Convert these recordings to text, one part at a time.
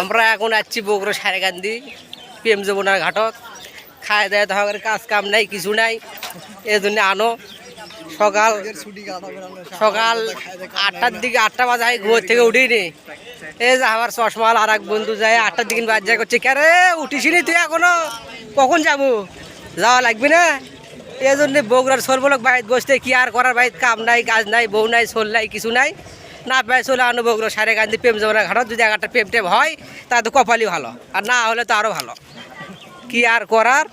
আমরা এখন আছি বগুড়া সারেগান্ধি, প্রেম যমুনার ঘাটত। খায় দেয় তো কাজ কাম নাই, কিছু নাই। এই জন্য আনো। সকাল সকাল আটটার দিকে আটটা বাজে ঘুম থেকে উঠিনি। এই যে আমার চশমাল আর এক বন্ধু যায়, আটটার দিকে বাদ যায়, করছে, কে রে, উঠিসনি তুই এখনও? কখন যাব? যাওয়া লাগবে না? এই জন্য বগুড়ার সর্বলোক বাইর বসতে কি আর করার? বাইর কাম নাই, কাজ নাই, বউ নাই সোল নাই, কিছু নাই। না পায় চলে আনো বগুড়া সারে গান্ধী প্রেম জমনা ঘাটত যদি একটা প্রেম টেম হয় তা তো কপালই ভালো। আর না হলে তো আরও ভালো। কি আর করার?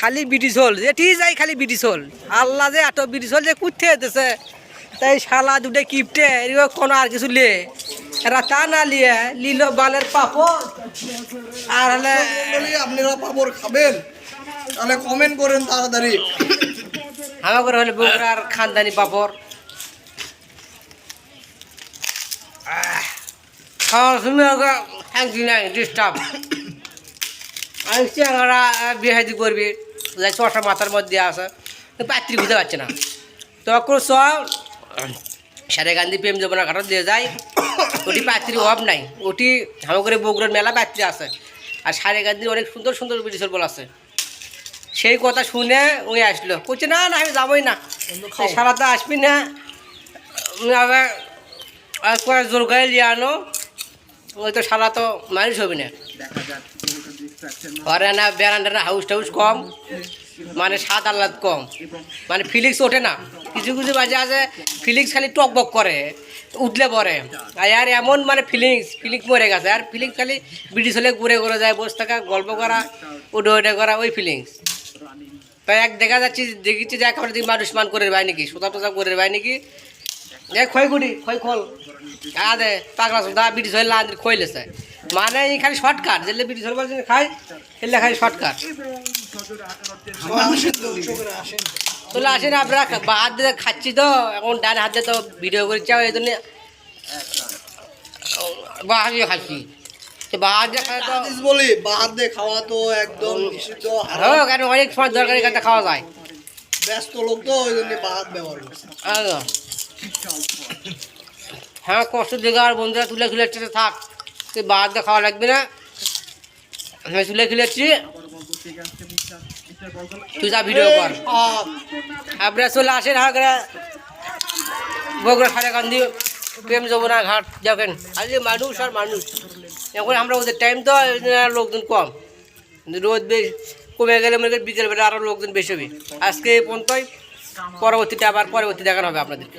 খালি ব্রিটিশ হল। যেটি যাই খালি ব্রিটিশ হল। আল্লাহ যে এত ব্রিটিশ হল যে কুঠতে যেতেছে তাই শালা দুটে কিপটে কোনো আর কিছু লে এরা তা না লিয়ে লিল বালের পাপড়। আর হলে আপনারা পাপড় খাবেন? তাহলে কমেন্ট করেন তাড়াতাড়ি। আমাকে হলে বগুড়ার খানদানি পাপড়। খাওয়ার সময় ওকে থ্যাংক নাই ডিস্টার্ব আমি চেঙ্গারা বিহাদি করবি? যাই ছটা মাথার মধ্যে আসে পাত্রী খুঁজে পাচ্ছে না। তখন সব সারে গান্ধী প্রেম যমুনা ঘাটত দিয়ে যায় ওটি পাত্রীর অভাব নাই। ওটি আমাদের বগুড়ার মেলা পাত্রী আছে। আর সারে গান্ধীর অনেক সুন্দর সুন্দর ব্রিটিশের বল আছে। সেই কথা শুনে ওই আসলো। বলছে না না আমি যাবোই না। এই সারা তো আসবি না। আবার কয়েক জোর করে নিয়ে আনো। ওই তো সারা তো মানুষ হবে না। ঘরে না বেড়ান্ডা না হাউস টাউস কম মানে স্বাদ আহ্লাদ কম। মানে ফিলিক্স ওঠে না। কিছু কিছু বাজে আছে ফিলিক্স খালি টক বক করে উঠলে পরে আর এমন মানে ফিলিংস ফিলিংস মরে গেছে। আর ফিলিংস খালি ব্রিটিশ হলে ঘুরে ঘুরে যায়, বসে থাকা, গল্প করা, উঠে উঠে করা, ওই ফিলিংস তাই এক দেখা যাচ্ছে দেখেছি যে দিকে মানুষ মান করে ভাই নাকি সোজা টোজা করে ভাই নাকি এ খোল। আদে পাগলা মানে এই খালি শর্টকাট যেলে বলছে খাই খেলে খালি শর্টকাট আসেন চলে আপনারা হাত দিয়ে খাচ্ছি তো এখন ডান হাতে তো ভিডিও করছি এই জন্য বা হাত দিয়ে খাচ্ছি। দিয়ে খাওয়া তো বলি বাহার দিয়ে খাওয়া তো একদম। অনেক সময় দরকারি খাওয়া যায়। ব্যস্ত লোক তো ওই জন্য বাহার ব্যবহার করছে। হ্যাঁ কষ্ট দিকে আর বন্ধুরা তুলে খুলেছে থাক। তুই বাদ দিয়ে খাওয়া লাগবে না। আমি তুলে খুলেছি তুই যা ভিডিও কর। আপনারা চলে আসেন হাগরা বগুড়া সারেকান্দি প্রেম যমুনা ঘাট যাবেন আজ মানুষ আর মানুষ। এখন আমরা ওদের টাইম তো লোকজন কম। রোদ বেশ কমে গেলে মনে করি বিকেলবেলা আরও লোকজন বেশি হবে। আজকে পর্যন্তই। পরবর্তীতে আবার পরবর্তী দেখানো হবে আপনাদেরকে।